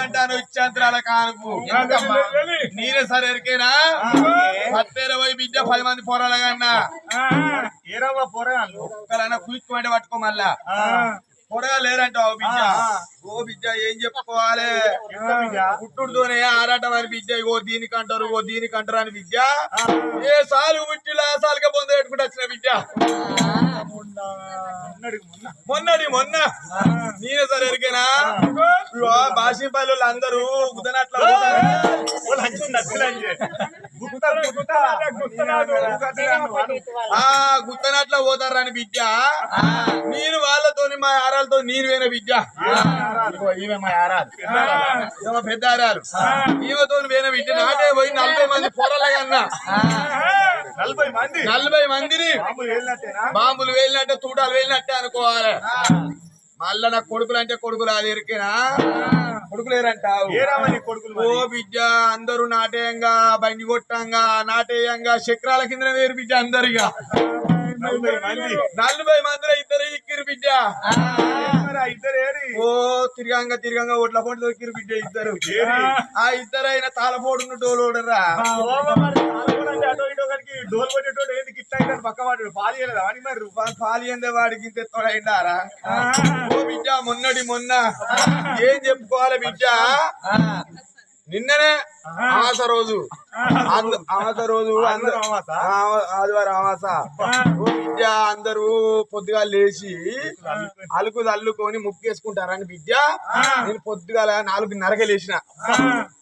అంటాను? ఇచ్చంత్రాల కానుపు? నేనే సరే ఎరికేనా? పత్తేరవై బిడ్డ పది మంది పోరాలగన్నా ఏరవ్వ పోరగాళ్ళు ఒక్కలన్నా క్విక్ అంటే పట్టుకో మళ్ళా. లేరంట ఓ బిడ్డ. ఓ బిడ్డ ఏం చెప్పుకోవాలి? పుట్టుడుతోనే ఆరాటం అని బిడ్డ. ఓ దీనికి అంటారు ఓ దీనికి అంటారు అని బిడ్డ. ఏ సాలు పుట్టిలా సాలుగా పొంద పెట్టుకుంటూ వచ్చిన బిడ్డ. మొన్నటి మొన్న. నేనే సరే ఎరికేనా? బాషింపల్లి వాళ్ళు అందరూ గుదనట్ల ఆ గుత్తనట్ల పోతారని బిడ్డ. నేను వాళ్ళతోని మా ఆరాలతో ఈమె మా ఆరాలు ఈమె పెద్ద ఆరాలు ఈమెతో వేన బిడ్డ నాటే పోయి నలభై మంది పొరలగన్నా నలభై మంది. నలభై మందిని బాంబులు వేలినట్టే తూటాలు వేలినట్టే అనుకోవాలి. మళ్ళా నా కొడుకులు అంటే కొడుకులు అది ఎరికేనా? కొడుకులేరంటావు. ఓ? బిడ్డ అందరూ నాటేయంగా బండి కొట్టంగా నాటేయంగా చక్రాల కింద వేరు బిడ్డ అందరిగా. నలభై మంది నలభై మందిలో ఇద్దరు ఇక్కిరు బిడ్డ. ఓ తిరగంగా తిరగంగా ఒట్ల పోటీ దొరికిరు బిడ్డ ఇద్దరు. ఆ ఇద్దరైన తాళపోడును డోలోడరా డోల్ కొట్టేటోడు ఏంది? గిట్ట అయితే పక్క వాడు. పాలు చేయలేదా అని మరి? పాలి ఎందే వాడికి ఇంత తోడైండారా ఓ బిడ్డ మొన్నటి మొన్న. ఏం చెప్పుకోవాలి బిడ్డ? నిన్ననే అమాస రోజు. అమాస రోజు ఆదివారం అమాస బిడ్డ అందరూ పొద్దుగా లేచి అలుకు అల్లుకొని ముక్కేసుకుంటారని బిడ్డ నేను పొద్దుగాల నాలుగున్నరకే లేచిన.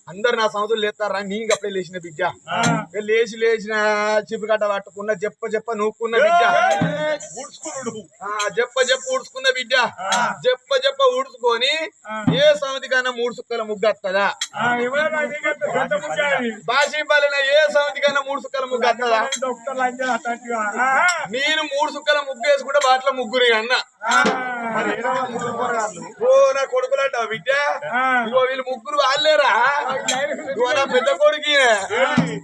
అందరు నా సంవత్సరం లేస్తారా? నేను అప్పుడే లేచిన బిడ్డ. లేచి లేచిన చిపుకట్ట పట్టుకున్న చెప్ప చెప్ప నూక్కున్న బిడ్డ. జప్ప జప్ప ఊడ్చుకున్న బిడ్డ. జప్ప జప్ప ఊడ్చుకొని ఏ సమితి కన్నా మూడు సుక్కల ముగ్గు వస్తుందా బాషింపాలన ఏ సమితి కన్నా మూడు సుక్కల ముగ్గు వస్తుందా నేను మూడు సుక్కల ముగ్గు వేసుకుంటే బాట్ల ముగ్గురి అన్న. ఓ నా కొడుకులంట బిడ్డ? ఇగో వీళ్ళు ముగ్గురు వాళ్ళేరా? ఇగో నా పెద్ద కొడుకు ఈయన.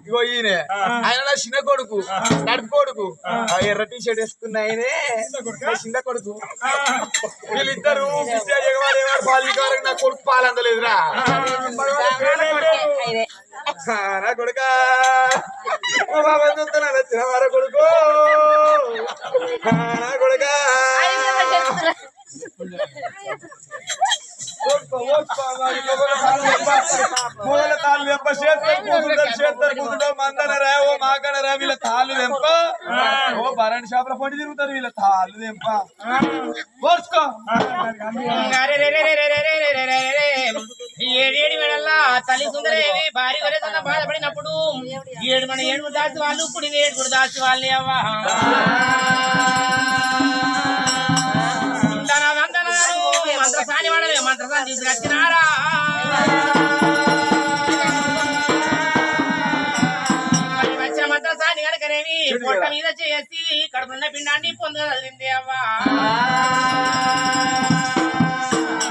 ఇగో ఈయన. ఆయన నా చిన్న కొడుకు నడుపు కొడుకు. ఆ. ఎర్ర టీ షర్ట్ వేసుకున్న ఆయనే చిన్న కొడుకు? వీళ్ళిద్దరు బిడ్డ ఎగవాడు ఎగవాడు పాలు వికారం నా కొడుకు పాలు అందలేదురా. ఆ, నా కొడుక. ఓ బాబా చూస్తున్నా వార కొడుకు? నా కొడుక. మూల తాళ్ళు వెంప చేస్తారు కూతుంటారు చేస్తారు కూతుంటారు మందనరా ఓ మాకనరా వీళ్ళ తాళ్ళు వెంప. ఓ భరణ్ షాపుల పండి తిరుగుతారు వీళ్ళ తాళ్ళు వెంప. కోర్చుకో ఏడేడి వేళల్లా తల్లి సుందరేవి భారీ వరేదన్న బాధపడినప్పుడు ఏడు మన ఏడుగురు దాసి వాళ్ళు ఇప్పుడు ఏడుగురు దాసి వాళ్ళే అవ్వా. మంత్రసాని వాడలే మంత్రసాని తీసుకొచ్చినారా మంత్రసాని కనుకనేవి పొట్ట మీద చేసి కడుపున్న పిండాన్ని పొందగలిగింది అవ్వా.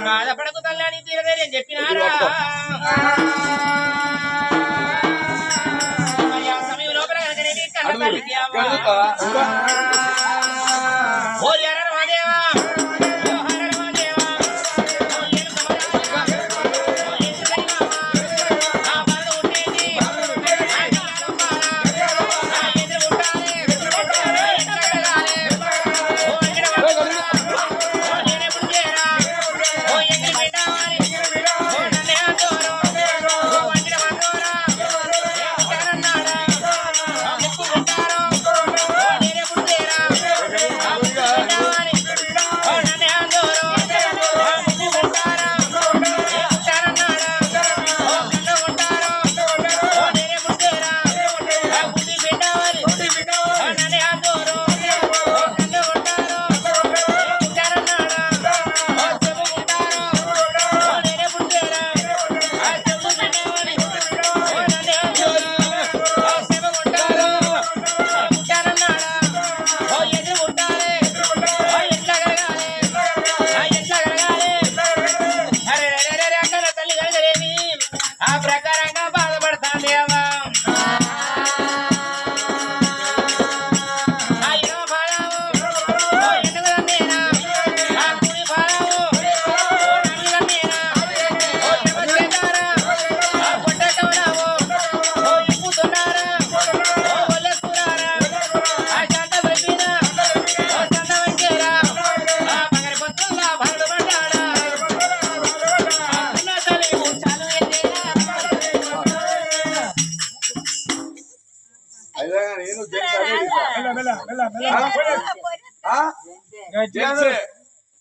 బాధపడకు తల్లని నేను చెప్పినారా సమయం లోపల కనుక నేను కన్న తల్లికి అవ్వ.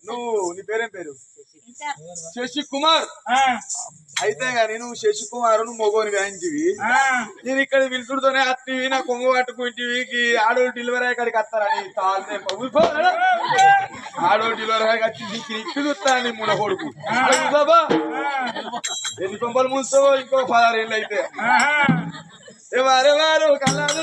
నువ్వు నీ పేరేం పేరు? శశి కుమార్ అయితే కానీ నువ్వు శశి కుమార్ నువ్వు మొగోని ఆ, నేను ఇక్కడ పిలుచుడుతోనే అత్తివి నా కొంగు పట్టుకుంటివి ఆడోళ్ళు డెలివరీ అయ్యాడికి వస్తారని తాళ్ళే. ఆడోళ్ళు డెలివరీ వచ్చి నీకు ఇక్కు చూస్తాను మున కొడుకు. బాబా ఎన్ని కొంపలు ముంచుతావో ఇంకో పదహారు ఏళ్ళు అయితే కలలు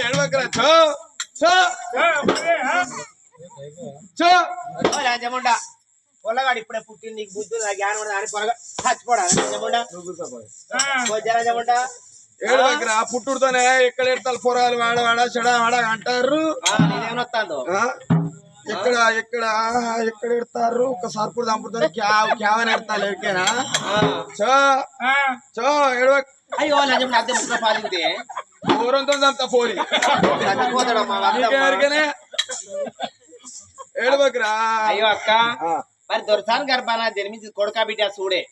ఎడవకరా లంచముండా పొల్లగాడు ఇప్పుడే పుట్టింది నీకు బుద్ధి జ్ఞానం ఉండదు అని పొలగా చచ్చిపోడా ఓ జలజముండా ఏడవకరా పుట్టుడుతోనే ఎక్కడ ఎడతారు పొరాలు వాడ వాడ చెడ వాడ అంటారు? నీదేమైనా ఎక్కడ ఎక్కడ ఎక్కడ ఎడతారు? ఒకసారి కూడా చంపుతారు క్యావ్ క్యావ్ అని ఎడతారు ఎరికేనా చో ఆ. చో ఎడవ. అయ్యో ముక్క పాలింది. దూరంతో చంపుతా పోరి. చచ్చిపోతాడు మా నీకెవరికనే ఏడవకరా. అయ్యో అక్క. మరి దొరసాన్ గర్భాన జన్మించి కొడుకా బిడ్డ చూడే.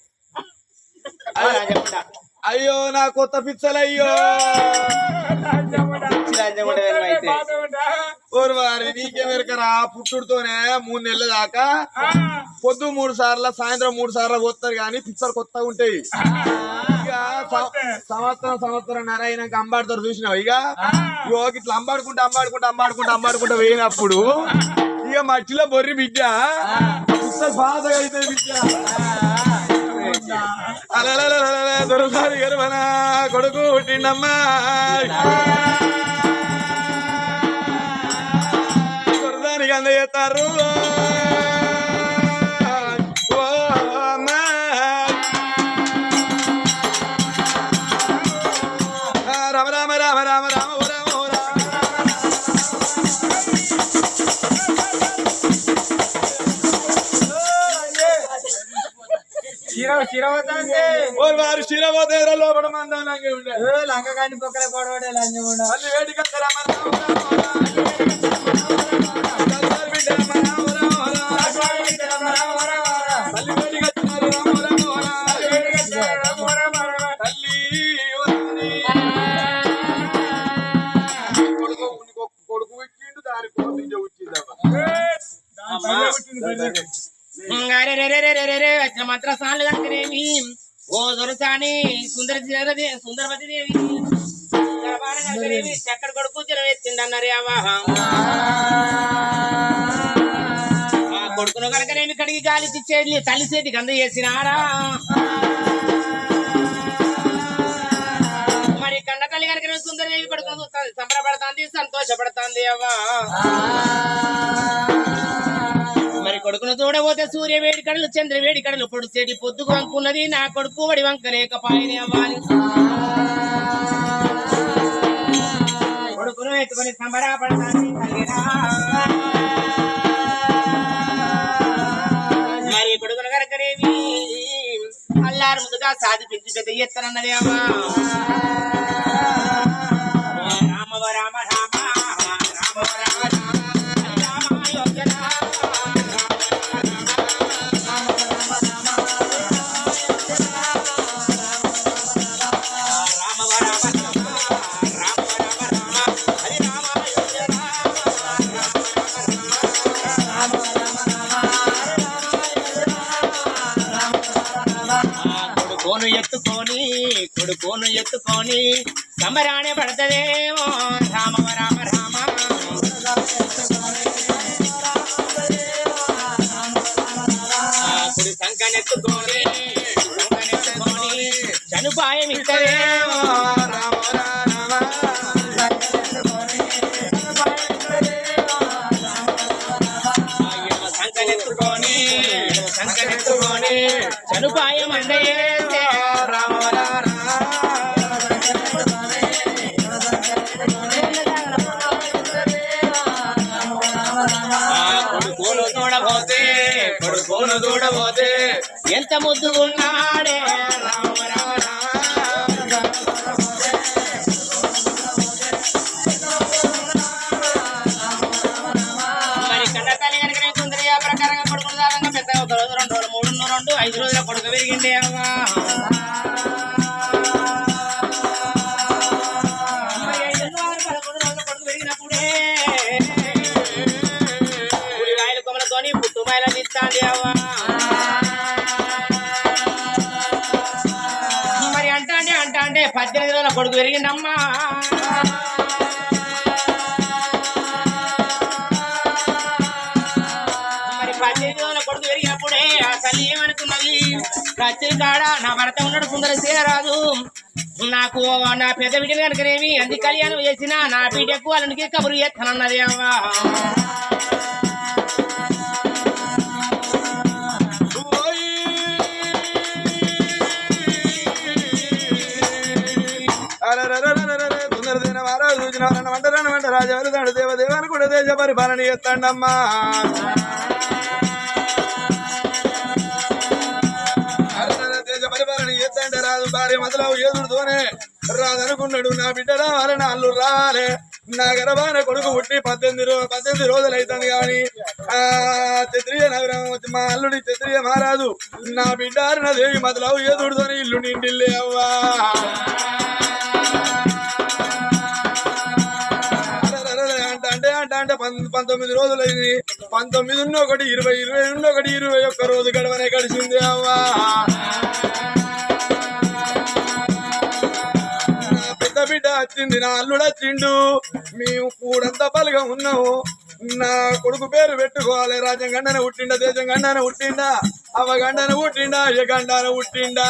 ఓ లంచముండా అయ్యో నా కొత్త పిచ్చలు అయ్యో. నీకేమెరకరా పుట్టుడుతోనే మూడు నెలల దాకా పొద్దు మూడు సార్లు సాయంత్రం మూడు సార్లు కొత్తారు కానీ పిచ్చలు కొత్తగా ఉంటాయి. సంవత్సరం సంవత్సరం నర అయినాక అంబాడుతారు చూసినావు ఇక? ఇట్లా అంబాడుకుంటా అంబాడుకుంటా అంబాడుకుంటా అంబాడుకుంటా పోయినప్పుడు ఇక మట్టిలో బొర్రి బిడ్డ. బాధగా అయితే బిడ్డ. అలలలలలల దొరసారి కొడుకు పుట్టిండమ్మా. దొరదానికి అందజేస్తారు. శిరవ శిరవతంటే ఓ వారు శిరవదేర లోపల మందంగా ఉండే లంక కాని పొక్కల పొడవడే మళ్ళీ వేడికి వస్తారా సుందరవతి దేవి గర్భాన చక్కడ కొడుకు జనం ఎత్తిండన్నారు ఆ కొడుకును కనుకనేమి కడిగి గాలి తెచ్చేది తల్లి చేతికి అంద చేసినారా? మరి కన్న తల్లి కనుక సుందరదేవి కొడుకును చూస్తుంది సంబరపడుతుంది సంతోషపడుతుంది అవ్వా కొడుకును చూడబోతే సూర్య వేడి కడలు చంద్ర వేడి కడలు పొడిసేటి పొద్దుకు వంకున్నది. నా కొడుకు వడి వంక లేకపాయని అవ్వాలి. కొడుకును ఎత్తుకొని సంబరపడతాంది మరి కొడుకును కరకరేవి అల్లారు ముందుగా సాధి పెంచి పెద్ద ఎత్తనన్నదేమా అమ్మా. రామ రామ కొడుకోను ఎత్తుకొని సమరాణి పడతదేమో. రామ రామ రామ కుడి సంకనెత్తుకొని సంకనెత్తుకొని చనుపాయం ఇస్తదేమో కొడుకోను చూడబోతే ఎంత ముద్దుగున్నాడే రామ రామ ప్రకారంగా కొడుకులు దాదంగా పెద్ద ఒక రోజు రెండు రోజులు మూడు రెండు ఐదు రోజుల కొడుకు పెరిగిండే అమ్మా కొమ్మలతోని అవ్వా మరి అంటా అంటే అంటా అంటే పద్దెనిమిది రోజుల కొడుకు పెరిగిందమ్మా. మరి పద్దెనిమిది రోజుల కొడుకు పెరిగినప్పుడే ఆ తల్లి ఏమనుకున్నది? కచ్చి కాడ నా భర్త ఉన్నాడు సుందర చేయరాదు నాకు నా పెద్ద బిడ్డలు కనుకనేమి అంది కళ్యాణం చేసిన నా బిడ్డకు వాళ్ళకి కబురు చేస్తానన్నది అవ్వా సుందరదేన మహారాజు చూసిన వంట రాజవరి తండ్రి కూడా దేశ పరిపాలన చేస్తాడమ్మా. దేశ పరిపాలన చేస్తాంటే రాదు భార్య మతలో ఎదురుతోనే రాదనుకున్నాడు నా బిడ్డ రావాలి నా అల్లు రాలే. నా గర్భాన కొడుకు పుట్టి పద్దెనిమిది రో పద్దెనిమిది రోజులు అవుతుంది కానీ ఆ క్షత్రియ నగరం మా అల్లుడి క్షత్రియ మహారాజు నా బిడ్డ నా దేవి మొదలవు ఎదురుతోనే ఇల్లు నిండిల్లే అవ్వా. అంటే పంతొమ్మిది రోజులు అయింది పంతొమ్మిది ఉన్న ఒకటి ఇరవై ఇరవై ఉన్న ఒకటి ఇరవై ఒక్క రోజు గడవనే గడిచింది అవ్వా. పెద్ద బిడ్డ వచ్చింది నా అల్లుడు వచ్చిండు మేము కూడంతా పలుగా ఉన్నాము. నా కొడుకు పేరు పెట్టుకోవాలి. రాజ్యం గండన పుట్టిండా దేశం గండన పుట్టిండా అవ గండన పుట్టిండా ఏ గండన పుట్టిండా.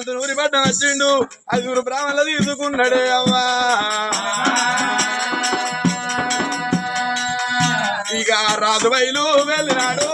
బంధు నూరి పడ్డ వచ్చిండు ఐదుగురు బ్రాహ్మణులు తీసుకున్నాడే అవ్వా. ఇక రాజు బయలు వెళ్ళినాడు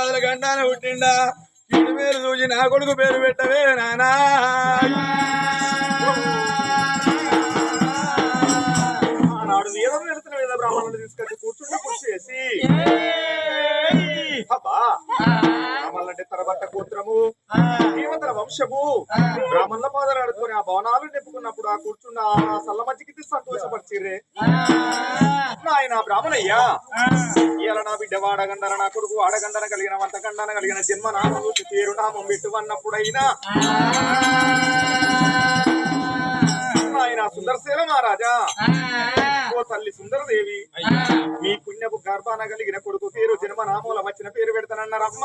పుట్టిండా? ఇటు పేరు చూసి నా కొడుకు పేరు పెట్టవే నానా. ఆనాడు వేదం వెళ్తున్న వేద బ్రాహ్మణులు తీసుకొచ్చి కూర్చుంటే కృషి చేసి అబ్బా. బ్రాహ్మణులంటే తరబట్ట గోత్రము దేవతల వంశము. బ్రాహ్మణుల పాదాలు ఆడుకొని ఆ భవనాలు నింపుకున్నప్పుడు ఆ కూర్చున్న ఆ సల్ల మధ్యకి సంతోషపరిచిర్రే. నాయన బ్రాహ్మణయ్యా. ఇవాళ నా బిడ్డ వాడగండన నా కొడుకు వాడగండన కలిగిన వంతగండన కలిగిన జన్మ నామము పేరు నామం పెట్టు అన్నప్పుడైనా. ఆయన సుందరసేన మహారాజా. దేవ తల్లి సుందరదేవి. మీ పుణ్యపు గర్భాన కలిగిన కొడుకు పేరు జన్మ నామూల వచ్చిన పేరు పెడతానన్నారమ్మ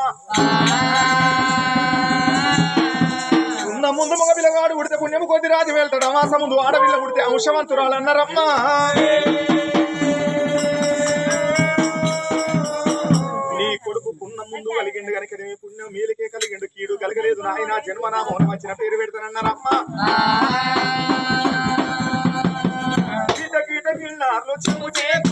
ఉన్న ముందు మగ పిల్లగాడు ఉడితే పుణ్యము కొద్ది రాజు వెళ్తాడు. అమాస ముందు ఆడపిల్ల ఉడితే అంశవంతురాలు అన్నారమ్మా నీ కొడుకు పుణ్యం ముందు కలిగిండు కనుక నీ పుణ్యం మేలుకే కలిగిండు కీడు కలగలేదు. నాయన జన్మనామం వచ్చిన పేరు పెడతానన్నారమ్మా గిళ్ళార్లు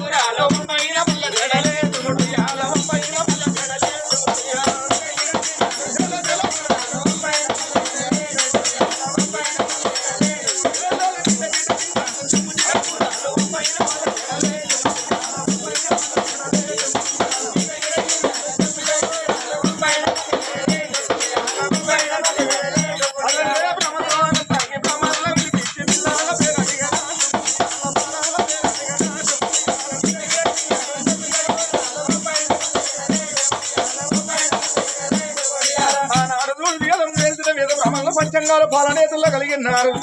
బ్రాహ్మణుల పంచంగాలు పాలనేతుల్లో కలిగినారు.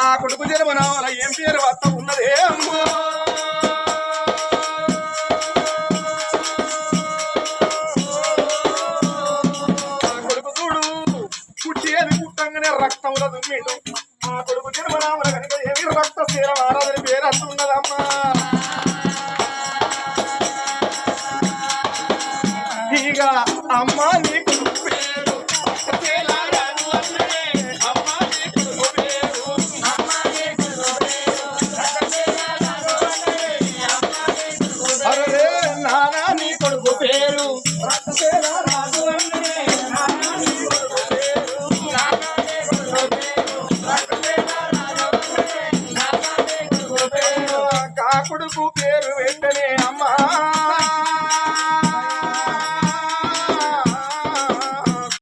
ఆ కొడుకు జన్మనామల ఏం పేరు వత్త ఉన్నదే అమ్మా? కొడుకు చూడు పుట్టి అది పుట్టంగానే రక్తంలో దుమ్మిండు ఆ కొడుకు జన్మనామల కనుక ఏమి రక్త స్థిర ఆరాధన పేరు అంటున్నదమ్మా. ఇక అమ్మా నీకు